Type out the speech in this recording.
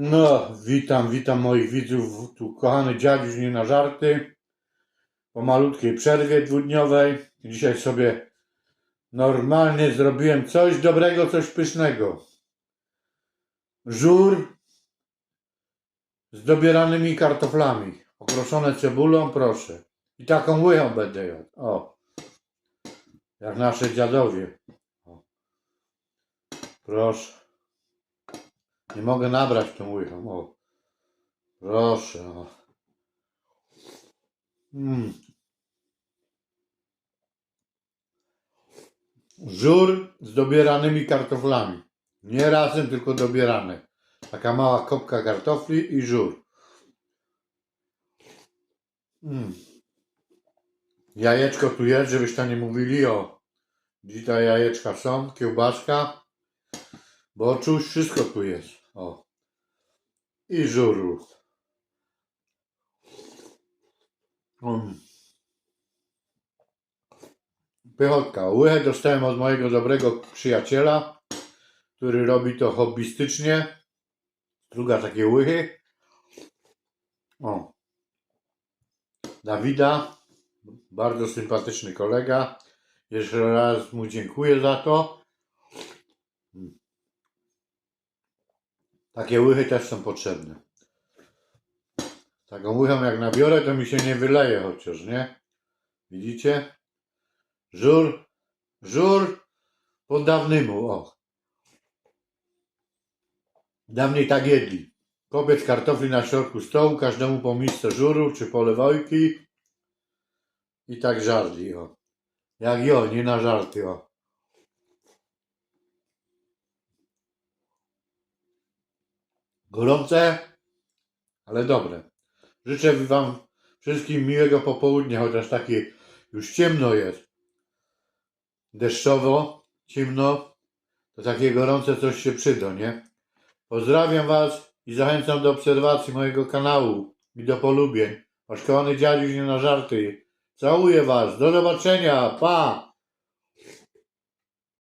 No, witam, witam moich widzów. Tu kochany dziadziuś nie na żarty. Po malutkiej przerwie dwudniowej. Dzisiaj sobie normalnie zrobiłem coś dobrego, coś pysznego. Żur z dobieranymi kartoflami. Okroszone cebulą, proszę. I taką łychą będę jadł. O. Jak nasze dziadowie. O. Proszę. Nie mogę nabrać tą łychą. O. Proszę. Mm. Żur z dobieranymi kartoflami. Nie razem, tylko dobierane. Taka mała kopka kartofli i żur. Mm. Jajeczko tu jest, żebyście nie mówili o te jajeczka są, kiełbaska, boczuś, wszystko tu jest. O. I żuru. Mm. Pychotka. Łychę dostałem od mojego dobrego przyjaciela, który robi to hobbystycznie. Druga takie łychy. O. Dawida. Bardzo sympatyczny kolega. Jeszcze raz mu dziękuję za to. Takie łychy też są potrzebne. Taką łychą jak nabiorę, to mi się nie wyleje chociaż, nie? Widzicie? Żur, żur po dawnymu, o. Dawniej tak jedli. Kopiec kartofli na środku stołu, każdemu po misce żuru czy polewojki i tak żarli, o. Jak jo, nie na żarty, o. Gorące, ale dobre. Życzę Wam wszystkim miłego popołudnia, chociaż takie już ciemno jest. Deszczowo, ciemno, to takie gorące coś się przyda, nie? Pozdrawiam Was i zachęcam do obserwacji mojego kanału i do polubień. Wasz kochany dziadziuś nie na żarty. Całuję Was. Do zobaczenia. Pa!